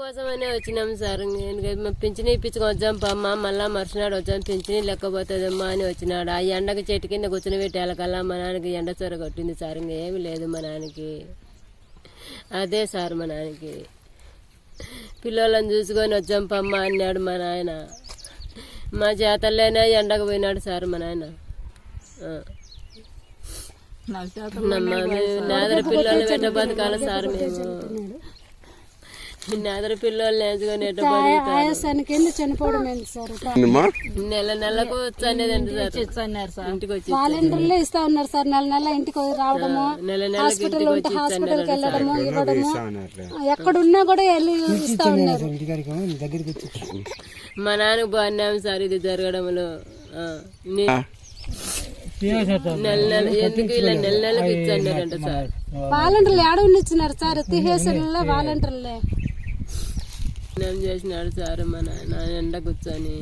కోసమనే వచ్చినాం సార్. పింఛని ఇప్పించుకొని వచ్చాం. పమ్మ మళ్ళా మరుసనాడు వచ్చాం. పింఛని లెక్కపోతుందమ్మా అని వచ్చినాడు. ఆ ఎండకు చెట్టు కింద కూర్చుని పెట్టేళ్ళకల్లా మా నాన్నకి ఎండ చొర కొట్టింది సార్. ఏమి లేదు మా నాన్నకి. అదే సార్ మా నాన్నకి. పిల్లలను చూసుకొని వచ్చాం పమ్మ అన్నాడు మా నాయన. మా చేతల్లోనే ఎండకు పోయినాడు సార్ మా నాయన. నాదర పిల్లలు ఎట్ట బతకాలి సార్ మేము. నాదర పిల్లలు ఆయాసానికి ఎందుకు చనిపోవడం ఏంటి సార్? నెల నెలకు సార్. ఇంటికి వచ్చి వాలంటీర్లే ఇస్తా ఉన్నారు సార్. నెల నెల ఇంటికి రావడము హాస్పిటల్ ఉంటే హాస్పిటల్కి వెళ్ళడము ఇవ్వడము. ఎక్కడున్నా కూడా వెళ్ళి ఇస్తా ఉన్నారు. మా నాన్నకు బాగున్నాం సార్ ఇది జరగడంలో. ఆ, ని- నెల నెల ఎందుకు ఇలా నెల నెలకి ఇచ్చన్నారంట సార్. వాలంటీర్లు ఏడ ఉండిచ్చినారు సార్? తీసేసే వాలంటీర్లే. ఏం చేసినాడు సార్? మా నా ఎండ కూర్చొని